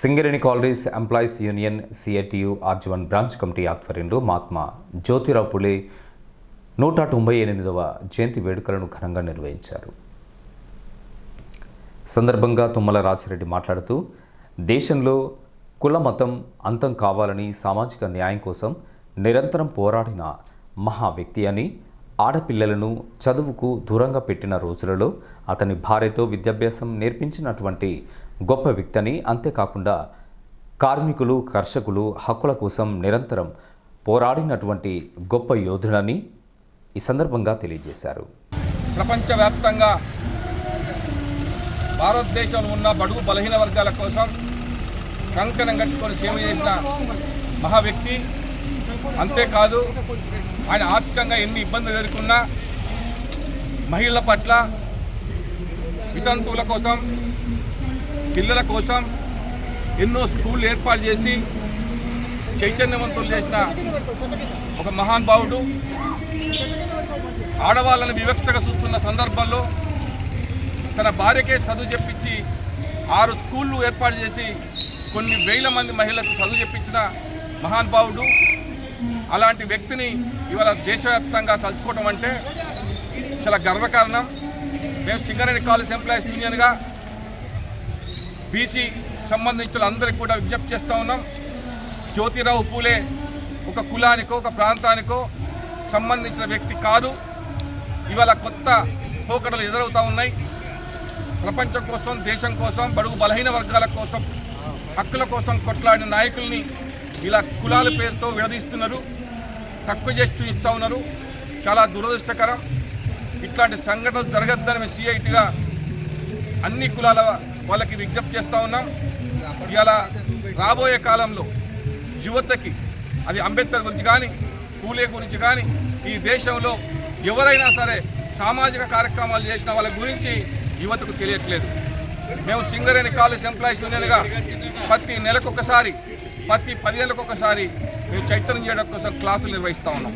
Singareni colonies employees union CITU R G one branch committee ఆధ్వర్యంలో మహాత్మా జ్యోతిరావు పులే నూట తొంభై ఎనిమిదవ జయంతి వేడుకలను ఘనంగా నిర్వహించారు. సందర్భంగా తుమ్మల రాజారెడ్డి మాట్లాడుతూ దేశంలో కుల మతం అంతం కావాలని సామాజిక న్యాయం కోసం నిరంతరం పోరాడిన మహా వ్యక్తి అని ఆడపిల్లలను చదువుకు దూరంగా పెట్టిన రోజులలో అతని భార్యతో విద్యాభ్యాసం నేర్పించినటువంటి గొప్ప వ్యక్తిని అంతేకాకుండా కార్మికులు కర్షకులు హక్కుల కోసం నిరంతరం పోరాడినటువంటి గొప్ప యోధుడని ఈ సందర్భంగా తెలియజేశారు. ప్రపంచవ్యాప్తంగా భారతదేశంలో ఉన్న బడుగు బలహీన వర్గాల కోసం కంకణం కట్టుకొని సేవ చేసిన మహా వ్యక్తి. అంతేకాదు ఆయన ఆర్థికంగా ఎన్ని ఇబ్బందులు ఎదుర్కొన్నా మహిళల పట్ల వితంతువుల కోసం పిల్లల కోసం ఎన్నో స్కూళ్ళు ఏర్పాటు చేసి చైతన్యవంతులు చేసిన ఒక మహానుభావుడు ఆడవాళ్ళని వివక్షగా చూస్తున్న సందర్భంలో తన భార్యకే చదువు చెప్పించి ఆరు స్కూళ్ళు ఏర్పాటు చేసి కొన్ని వేల మంది మహిళలకు చదువు చెప్పించిన మహానుభావుడు అలాంటి వ్యక్తిని ఇవాళ దేశవ్యాప్తంగా తలుచుకోవడం అంటే చాలా గర్వకారణం. మేము సింగరేణి కాలేజ్ ఎంప్లాయీస్ యూనియన్గా బీసీ సంబంధించిన అందరికీ కూడా విజ్ఞప్తి చేస్తూ ఉన్నాం. జ్యోతిరావు పూలే ఒక కులానికో ఒక ప్రాంతానికో సంబంధించిన వ్యక్తి కాదు. ఇవాళ కొత్త పోకడలు ఎదురవుతూ ఉన్నాయి. ప్రపంచం కోసం దేశం కోసం బడుగు బలహీన వర్గాల కోసం హక్కుల కోసం కొట్లాడిన నాయకుల్ని ఇలా కులాల పేరుతో విడదీస్తున్నారు తక్కువ చేసి చూపిస్తూ ఉన్నారు. చాలా దురదృష్టకరం. ఇట్లాంటి సంఘటనలు జరగద్దని మేము సిఐటిగా అన్ని కులాల వాళ్ళకి విజ్ఞప్తి చేస్తూ ఉన్నాం. ఇలా రాబోయే కాలంలో యువతకి అది అంబేద్కర్ గురించి కానీ పూలే గురించి కానీ ఈ దేశంలో ఎవరైనా సరే సామాజిక కార్యక్రమాలు చేసిన వాళ్ళ గురించి యువతకు తెలియట్లేదు. మేము సింగరేణి కాలేజ్ ఎంప్లాయీస్ యూనియన్గా ప్రతి నెలకొకసారి ప్రతి పదిహేనులకు మేము చైతన్యం చేయడం కోసం క్లాసులు నిర్వహిస్తూ ఉన్నాం.